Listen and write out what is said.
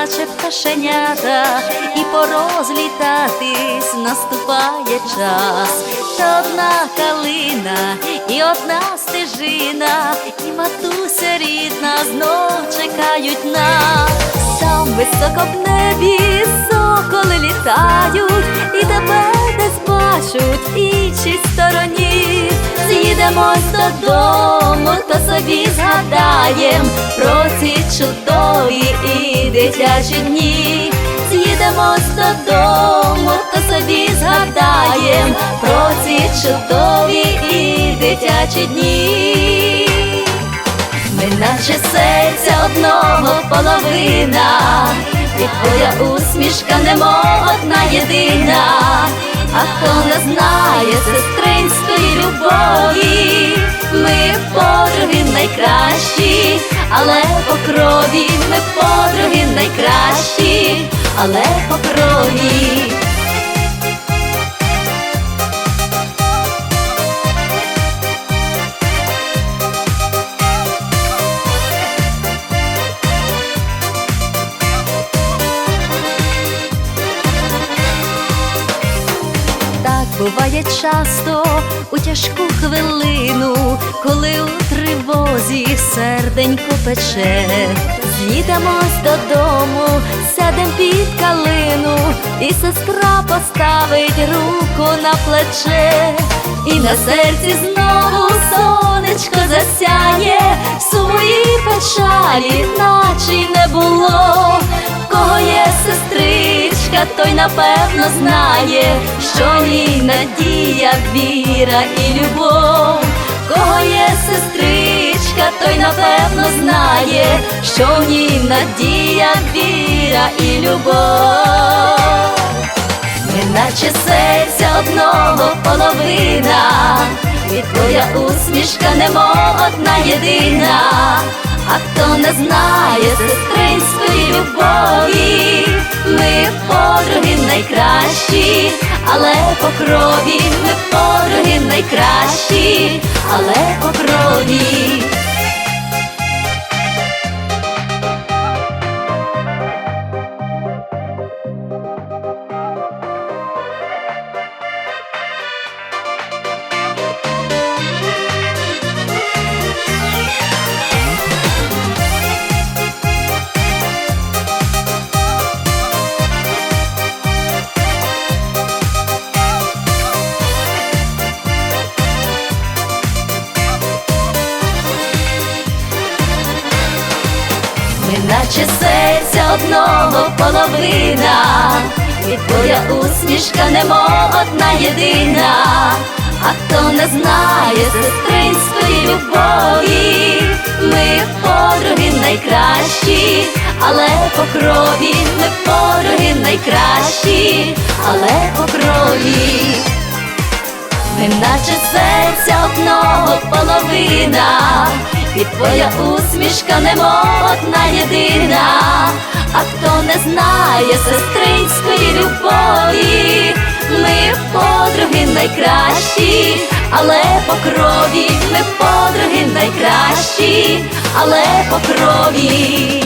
наче пташенята, і порозлітатись наступає час. Та одна калина і одна стежина, і матуся рідна знов чекають нас. Там високо в небі соколи літають, і тебе десь бачуть іншій стороні. З'їдемось додому, то собі згадаєм про ці чудові дитячі дні. З'їдемось додому, то собі згадаєм про ці чудові і дитячі дні. Ми наче серця одного половина, і твоя усмішка немов одна єдина, а хто не знає сестринської по крові ми подруги найкращі, але по крові. Буває часто у тяжку хвилину, коли у тривозі серденько пече. З'їдемось додому, сядем під калину, і сестра поставить руку на плече, і на серці знову сонечко засяє, суму і печалі, наче й не було. Кого є сестричка, той напевно знає, що в надія, віра і любов. Кого є сестричка, той напевно знає, що в ній надія, віра і любов. Ми наче серця одного половина, і твоя усмішка немов одна єдина, а хто не знає сестринської любові, ми подруги найкращі, але по крові ми подруги найкращі, Ми наче серця одного половина, і твоя усмішка немов одна єдина, а хто не знає сестринської любові, ми подруги найкращі, але по крові ми подруги найкращі, але по крові. Ми наче серця одного половина, і твоя усмішка не модна єдина, а хто не знає сестринської любові, ми подруги найкращі, але по крові ми подруги найкращі, але по крові.